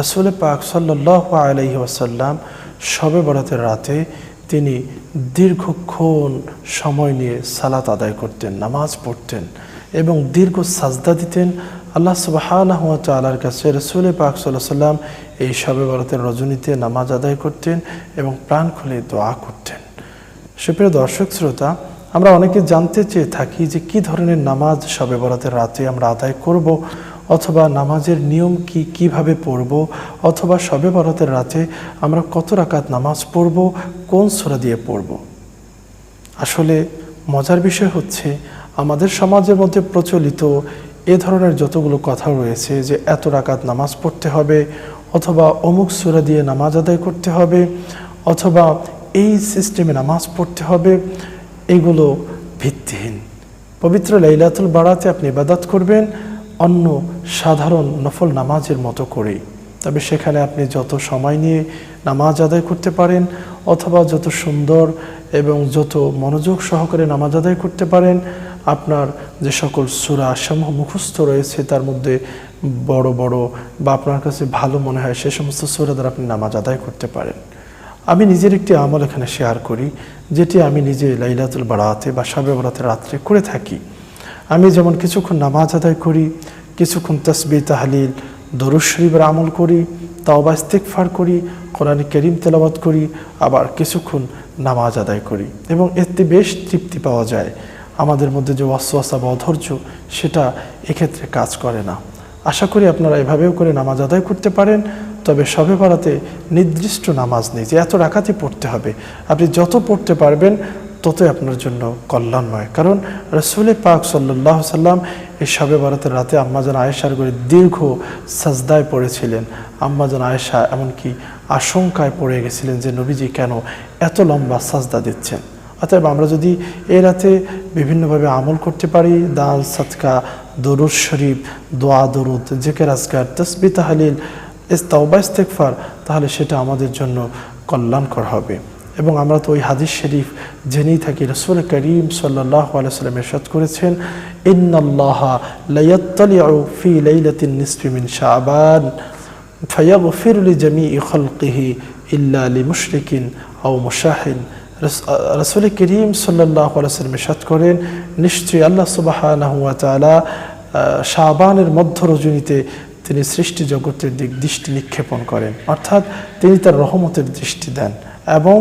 রসুল পাক সাল্লাহ আলহি ওয়াসাল্লাম শবে বরাতের রাতে তিনি দীর্ঘক্ষণ সময় নিয়ে সালাত আদায় করতেন, নামাজ পড়তেন এবং দীর্ঘ সাজদা দিতেন। আল্লাহ সুবাহানহ তালার কাছে রসুল পাক সাল্লাহ সাল্লাম এই শবে বরাতের রজনীতে নামাজ আদায় করতেন এবং প্রাণ খুলে দোয়া করতেন। সুপ্রিয় দর্শক, শ্রোতা, আমরা অনেকে জানতে চেয়ে থাকি যে কি ধরনের নামাজ সবে বরাতের রাতে আমরা আদায় করব। অথবা নামাজের নিয়ম কি কীভাবে পড়ব? অথবা সবে বরাতের রাতে আমরা কত রাকাত নামাজ পড়ব? কোন সোরা দিয়ে পড়ব? আসলে মজার বিষয় হচ্ছে, আমাদের সমাজের মধ্যে প্রচলিত এ ধরনের যতগুলো কথা রয়েছে যে এত রাকাত নামাজ পড়তে হবে, অথবা অমুক সুরা দিয়ে নামাজ আদায় করতে হবে, অথবা এই সিস্টেমে নামাজ পড়তে হবে, এগুলো ভিত্তিহীন। পবিত্র লাইলাতুল বাড়াতে আপনি ইবাদত করবেন অন্য সাধারণ নফল নামাজের মতো করেই। তবে সেখানে আপনি যত সময় নিয়ে নামাজ আদায় করতে পারেন, অথবা যত সুন্দর এবং যত মনোযোগ সহকারে নামাজ আদায় করতে পারেন, আপনার যে সকল সুরা সমূহ মুখস্থ রয়েছে, তার মধ্যে বড় বড় বা আপনার কাছে ভালো মনে হয়, সে সমস্ত সুরা দ্বারা আপনি নামাজ আদায় করতে পারেন। আমি নিজের একটি আমল এখানে শেয়ার করি, যেটি আমি নিজে লাইলাতুল বাড়াতে বা সাবে বাড়াতে রাত্রে করে থাকি। আমি যেমন কিছুক্ষণ নামাজ আদায় করি কিছুক্ষণ তসবি, তাহলিল শরীফের আমল করি, তাওবা ইস্তেকফার করি, কোরআনী করিম তেলাবাদ করি, আবার কিছুক্ষণ নামাজ আদায় করি এবং এতে বেশ তৃপ্তি পাওয়া যায়। আমাদের মধ্যে যে অস্বস্থা বা অধৈর্য, সেটা এক্ষেত্রে কাজ করে না। আশা করি আপনারা এভাবেও করে নামাজ আদায় করতে পারেন, তবে সবে পাড়াতে নির্দিষ্ট নামাজ নেই, যে এত রাখাতে পড়তে হবে। আপনি যত পড়তে পারবেন ততই আপনার জন্য কল্যাণময়। কারণ রসুলে পাক সাল্লাহ সাল্লাম এই সবে বারাতের রাতে আম্মাজান আয়েশার করে দীর্ঘ সাজদায় পড়েছিলেন। আম্মাজান আয়েশা এমনকি আশঙ্কায় পড়ে গেছিলেন যে, নবীজি, কেন এত লম্বা সাজদা দিচ্ছেন? অতএব আমরা যদি এ রাতে বিভিন্নভাবে আমল করতে পারি দাল সাতকা দরুদ শরীফ, দোয়া, দরুদ, জেকের, আজকার তসবি তাহলিল ইস্তাওবা ইস্তেকফার তাহলে সেটা আমাদের জন্য কল্যাণকর হবে। এবং আমরা তো ওই হাদিস শরীফ জেনেই থাকি। রসুল করিম সাল্লাহ আলাইসাল্লাম এরশাদ করেছেন ফি ইল্লা রসুল করিম সাল্লাহ আলাইসাল্লাম এরশাদ করেন, নিশ্চয়ই আল্লাহ সুবাহানাহু ওয়া তাআলা মধ্য রজনীতে তিনি সৃষ্টি জগতের দিক দৃষ্টি নিক্ষেপণ করেন। অর্থাৎ তিনি তার রহমতের দৃষ্টি দেন এবং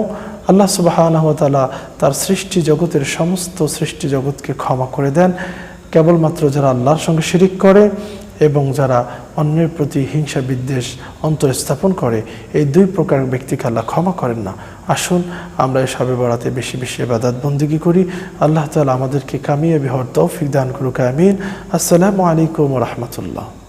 আল্লাহ সুবাহানহতালা তার সৃষ্টি জগতের সমস্ত সৃষ্টি জগৎকে ক্ষমা করে দেন। কেবলমাত্র যারা আল্লাহর সঙ্গে শিরিক করে এবং যারা অন্যের প্রতি হিংসা বিদ্বেষ অন্তর স্থাপন করে, এই দুই প্রকার ব্যক্তিকে আল্লাহ ক্ষমা করেন না। আসুন, আমরা এই সবে বেড়াতে বেশি বেশি এবাদাত বন্দিগি করি। আল্লাহ তালা আমাদেরকে কামিয়ে বিহর তৌফিক দান করুক, আমিন। আসসালামু আলাইকুম রহমতুল্লাহ।